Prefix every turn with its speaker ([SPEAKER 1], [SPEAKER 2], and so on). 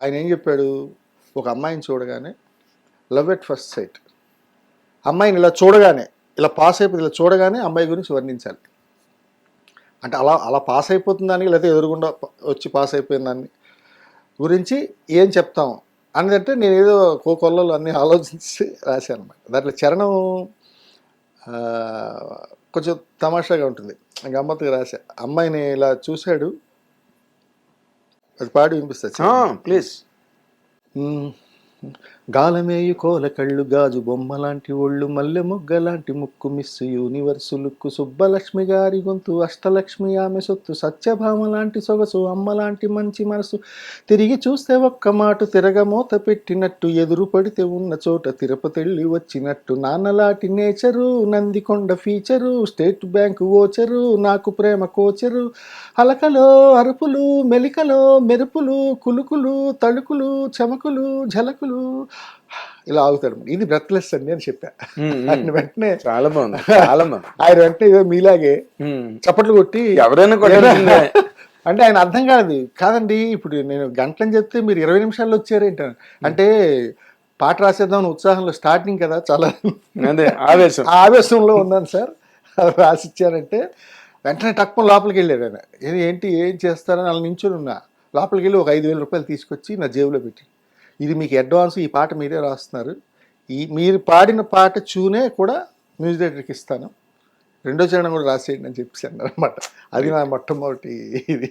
[SPEAKER 1] ఆయన ఏం చెప్పాడు? ఒక అమ్మాయిని చూడగానే లవ్ ఎట్ ఫస్ట్ సైట్. అమ్మాయిని ఇలా చూడగానే ఇలా పాస్ అయిపోతుంది ఇలా చూడగానే అమ్మాయి గురించి వర్ణించాలి. అంటే అలా అలా పాస్ అయిపోతుందని లేకపోతే ఎదురుగుండా వచ్చి పాస్ అయిపోయిన దాన్ని గురించి ఏం చెప్తాం అనేదంటే నేను ఏదో కోకొల్లలో అన్ని ఆలోచించి రాశాను అనమాట దాంట్లో చరణం కొంచెం తమాషాగా ఉంటుంది. గమ్మత్తుగా రాశా. అమ్మాయిని ఇలా చూశాడు అది పాడి వినిపిస్తుంది
[SPEAKER 2] ప్లీజ్.
[SPEAKER 1] గాలమేయు కోల కళ్ళు గాజు బొమ్మ లాంటి ఒళ్ళు మల్లె మొగ్గ లాంటి ముక్కు మిస్సు యూనివర్సు లుక్కు సుబ్బలక్ష్మి గారి గొంతు అష్టలక్ష్మి ఆమె సొత్తు సత్యభామ లాంటి సొగసు అమ్మ లాంటి మంచి మనసు. తిరిగి చూస్తే ఒక్క మాట తిరగమూత పెట్టినట్టు ఎదురు పడితే ఉన్న చోట తిరుపతిళ్ళి వచ్చినట్టు. నాన్నలాటి nature Nandikonda feature state bank voucher నాకు ప్రేమ కోచరు. అలకలో అరుపులు మెలికలో మెరుపులు కులుకులు తళుకులు చెమకులు ఝలకులు ఇలా ఆగుతాడు. ఇది బ్రెత్లెస్ అండి అని చెప్పా. ఆయన వెంటనే
[SPEAKER 2] చాలా బాగుంది చాలా బాగుంది.
[SPEAKER 1] ఆయన వెంటనే ఏదో మీలాగే. చప్పట్లు కొట్టి
[SPEAKER 2] ఎవరైనా.
[SPEAKER 1] అంటే ఆయన అర్థం కాదు కాదండి ఇప్పుడు నేను గంటలని చెప్తే మీరు ఇరవై నిమిషాల్లో వచ్చారేంటాను అంటే పాట రాసేద్దాం ఉత్సాహంలో స్టార్టింగ్ కదా చాలా
[SPEAKER 2] అదే ఆవేశం.
[SPEAKER 1] ఆవేశంలో ఉన్నాను సార్. రాసిచ్చారంటే వెంటనే టక్కున లోపలికి వెళ్ళాడు ఆయన. "ఏది- ఏంటి ఏం చేస్తారని అలా నించుని ఉన్నా. లోపలికి వెళ్ళి ఒక ఐదు వేల రూపాయలు తీసుకొచ్చి నా జేబులో పెట్టి ఇది మీకు అడ్వాన్స్ ఈ పాట మీరే రాస్తున్నారు. ఈ మీరు పాడిన పాట చూనే కూడా మ్యూజిక్ డైరెక్టర్కి ఇస్తాను. రెండో చరణం కూడా రాసేయండి అని చెప్పేసి అన్నమాట అది నా మొట్టమొదటి ఇది.